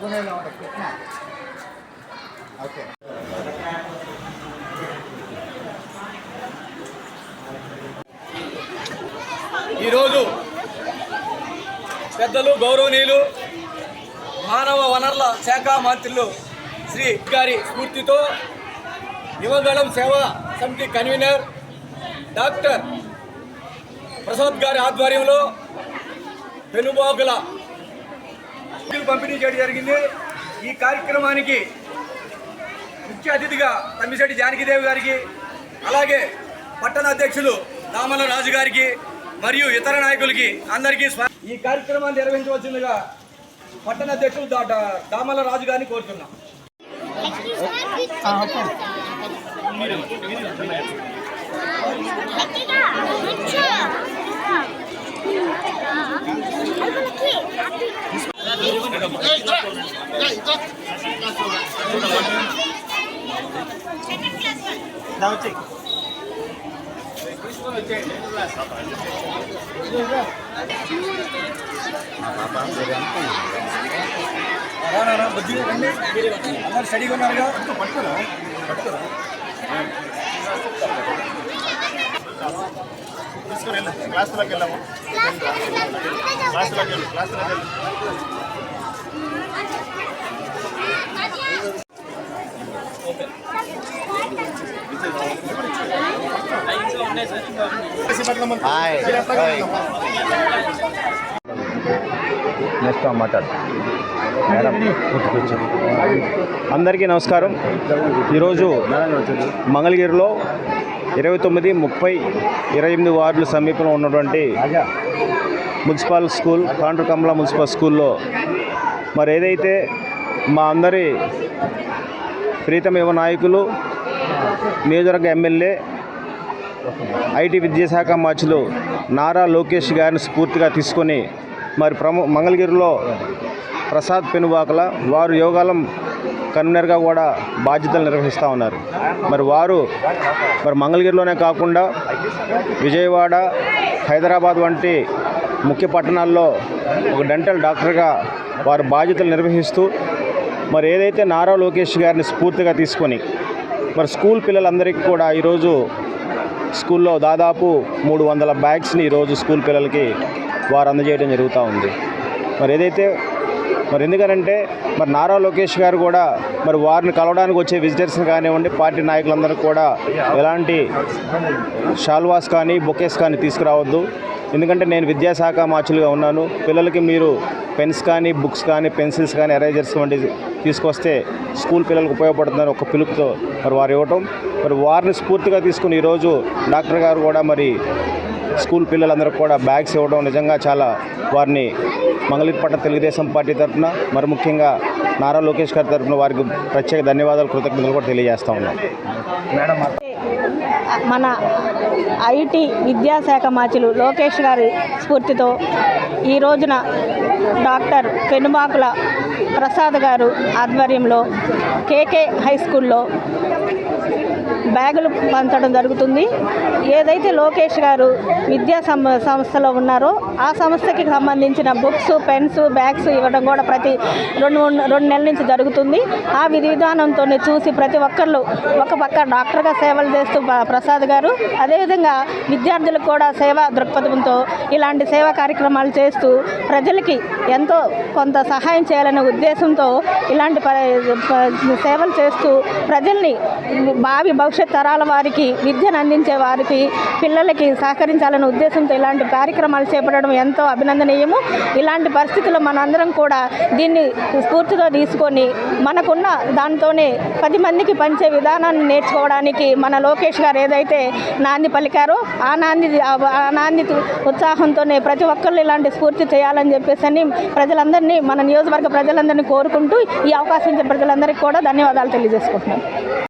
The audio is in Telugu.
పూణేలో ఉంటాయి కృష్ణ. ఓకే. ఈరోజు పెద్దలు గౌరవనీయులు మానవ వనరుల శాఖ మంత్రులు శ్రీ గారి స్ఫూర్తితో యువదళం సేవా సమితి కన్వీనర్ డాక్టర్ ప్రసాద్ గారి ఆధ్వర్యంలో పెనుబాకుల పంపిణీ చేయడం జరిగింది. ఈ కార్యక్రమానికి ముఖ్య అతిథిగా తమ్మిశెట్టి జానకిదేవి గారికి అలాగే పట్టణ అధ్యక్షులు దామల రాజు గారికి మరియు ఇతర నాయకులకి అందరికీ ఈ కార్యక్రమాన్ని నిర్వహించవలసిందిగా పట్టణ అధ్యక్షులు దామల రాజు గారిని కోరుతున్నాం. రానా బుద్ధి రండి అందరు స్టడీగా ఉన్నారుగా పట్టుకోరా పట్టుకోరా తీసుకుని వెళ్ళు క్లాసులోకి వెళ్ళాము క్లాసులోకి వెళ్ళు క్లాసులోకి వెళ్ళు నెక్స్ట్ మాట్లాడు మేడం అందరికీ నమస్కారం. ఈరోజు మంగళగిరిలో ఇరవై తొమ్మిది ముప్పై ఇరవై ఎనిమిది వార్డుల సమీపంలో ఉన్నటువంటి మున్సిపల్ స్కూల్ కాండ్రకమల మున్సిపల్ స్కూల్లో మరి ఏదైతే మా అందరి ప్రీతం యువ నాయకులు నియోజకవర్గ ఎమ్మెల్యే ఐటీ విద్యాశాఖ మార్చులు నారా లోకేష్ గారిని స్ఫూర్తిగా తీసుకొని మరి ప్రము మంగళగిరిలో ప్రసాద్ పెనుబాకల వారు యోగాలం కన్వీనర్గా కూడా బాధ్యతలు నిర్వహిస్తూ ఉన్నారు. మరి వారు మరి మంగళగిరిలోనే కాకుండా విజయవాడ హైదరాబాద్ వంటి ముఖ్య పట్టణాల్లో ఒక డెంటల్ డాక్టర్గా వారు బాధ్యతలు నిర్వహిస్తూ మరి ఏదైతే నారా లోకేష్ గారిని స్ఫూర్తిగా తీసుకొని మరి స్కూల్ పిల్లలందరికీ కూడా ఈరోజు స్కూల్లో దాదాపు మూడు వందల బ్యాగ్స్ని ఈరోజు స్కూల్ పిల్లలకి వారు అందజేయడం జరుగుతూ ఉంది. మరి ఏదైతే మరి ఎందుకనంటే మరి నారా లోకేష్ గారు కూడా మరి వారిని కలవడానికి వచ్చే విజిటర్స్ని కానివ్వండి పార్టీ నాయకులందరూ కూడా ఎలాంటి షాల్వాస్ కానీ బొకేస్ కానీ తీసుకురావద్దు. ఎందుకంటే నేను విద్యాశాఖ మార్చులుగా ఉన్నాను. పిల్లలకి మీరు పెన్స్ కానీ బుక్స్ కానీ పెన్సిల్స్ కానీ ఎరేజర్స్ వంటివి తీసుకొస్తే స్కూల్ పిల్లలకు ఉపయోగపడుతుందని ఒక పిలుపుతో మరి వారు ఇవ్వటం. మరి వారిని స్ఫూర్తిగా తీసుకుని ఈరోజు డాక్టర్ గారు కూడా మరి స్కూల్ పిల్లలందరికీ కూడా బ్యాగ్స్ ఇవ్వడం నిజంగా చాలా వారిని మంగళగిరిపట్న తెలుగుదేశం పార్టీ తరఫున మరి ముఖ్యంగా నారా లోకేష్ గారి తరఫున వారికి ప్రత్యేక ధన్యవాదాలు కృతజ్ఞతలు కూడా తెలియజేస్తా ఉన్నాం. మన ఐటీ విద్యాశాఖ మాచులు లోకేష్ గారి స్ఫూర్తితో ఈ రోజున డాక్టర్ పెనుమాకుల ప్రసాద్ గారు ఆధ్వర్యంలో కేకే హై స్కూల్లో బ్యాగులు పంచడం జరుగుతుంది. ఏదైతే లోకేష్ గారు విద్యా సం- సంస్థలో ఉన్నారో ఆ సంస్థకి సంబంధించిన బుక్స్ పెన్స్ బ్యాగ్స్ ఇవ్వడం కూడా ప్రతి రెండు రెండు నెలల నుంచి జరుగుతుంది. ఆ విధి విధానంతో చూసి ప్రతి ఒక్కళ్ళు ఒక పక్క డాక్టర్గా సేవలు చేస్తూ ప్రసాద్ గారు అదేవిధంగా విద్యార్థులకు కూడా సేవా దృక్పథంతో ఇలాంటి సేవా కార్యక్రమాలు చేస్తూ ప్రజలకి ఎంతో కొంత సహాయం చేయాలనే ఉద్దేశంతో ఇలాంటి ప- సేవలు చేస్తూ ప్రజల్ని భావి భవిష్యత్ తరాల వారికి విద్యను అందించే వారికి పిల్లలకి సహకరించాలనే ఉద్దేశంతో ఇలాంటి కార్యక్రమాలు చేపట్టడం ఎంతో అభినందనీయము. ఇలాంటి పరిస్థితుల్లో మనందరం కూడా దీన్ని స్ఫూర్తితో తీసుకొని మనకున్న దాంతోనే పది మందికి పంచే విధానాన్ని నేర్చుకోవడానికి మన లోకేష్ గారు ఏదైతే నాంది పలికారో ఆ నాంది ఆ నాంది ఉత్సాహంతోనే ప్రతి ఒక్కళ్ళు ఇలాంటి స్ఫూర్తి చేయాలని చెప్పేసి అని ప్రజలందరినీ మన నియోజకవర్గ ప్రజలందరినీ కోరుకుంటూ ఈ అవకాశం ఇచ్చిన ప్రజలందరికీ కూడా ధన్యవాదాలు తెలియజేసుకుంటున్నాను